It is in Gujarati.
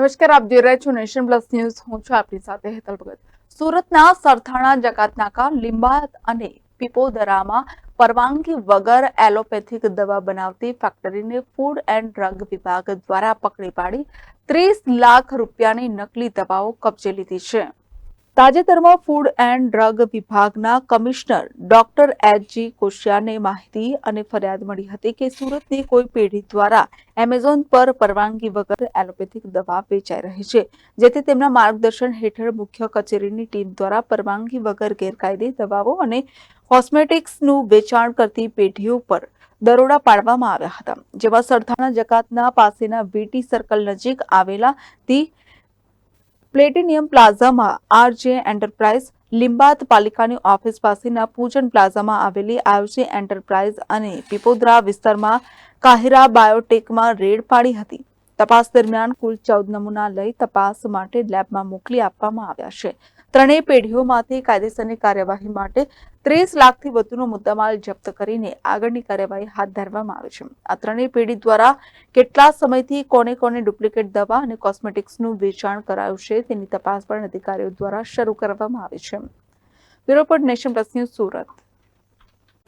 નમસ્કાર, આપ જોઈ રહ્યા છો નેશન પ્લસ ન્યૂઝ. હું છું આપની સાથે હેતલ ભગત. સુરતના સરથાણા, જકાતનાકા, લીંબાયત અને પીપોદરામાં પરવાનગી વગર એલોપેથિક દવા બનાવતી ફેક્ટરીને ફૂડ એન્ડ ડ્રગ વિભાગ દ્વારા પકડી પાડી ત્રીસ લાખ રૂપિયાની નકલી દવાઓ કબજે લીધી છે. તાજેતરમાં ફૂડ એન્ડ ડ્રગ વિભાગના કમિશનર ડોક્ટર એચ જી કોશિયાને માહિતી અને ફરિયાદ મળી હતી કે સુરતની કોઈ પેઢી દ્વારા એમેઝોન પર પરવાનગી વગર એલોપેથિક દવા વેચાઈ રહી છે, જેથી તેમના માર્ગદર્શન હેઠળ મુખ્ય કચેરીની ટીમ દ્વારા પરવાનગી વગર ગેરકાયદે દવાઓ અને કોસ્મેટિક્સનું વેચાણ કરતી પેઢીઓ પર દરોડા પાડવામાં આવ્યા હતા, જેમાં સરથાણા જકાતના પાસેના વીટી સર્કલ નજીક આવેલા ધી પ્લેટિનિયમ પ્લાઝામાં આરજે એન્ટરપ્રાઇઝ લિંબાત પાલિકાની ઓફિસ પાસેના પૂજન પ્લાઝામાં આવેલી આરજે એન્ટરપ્રાઇઝ અને પીપોદરા વિસ્તારમાં કાહિરા બાયોટેકમાં રેડ પાડી હતી. તપાસ દરમિયાન કુલ ચૌદ નમૂના લઈ તપાસ માટે લેબમાં મોકલી આપવામાં આવ્યા છે. ત્રણેય પેઢીઓમાંથી કાયદેસરની કાર્યવાહી માટે ત્રીસ લાખથી વધુનો મુદ્દામાલ જપ્ત કરીને આગળની કાર્યવાહી હાથ ધરવામાં આવી છે. આ ત્રણેય પેઢી દ્વારા કેટલા સમયથી કોને કોને ડુપ્લિકેટ દવા અને કોસ્મેટિક્સનું વેચાણ કરાયું છે તેની તપાસ પણ અધિકારીઓ દ્વારા શરૂ કરવામાં આવી છે. બ્યુરો પર નેશન પ્લસ ન્યૂઝ સુરત.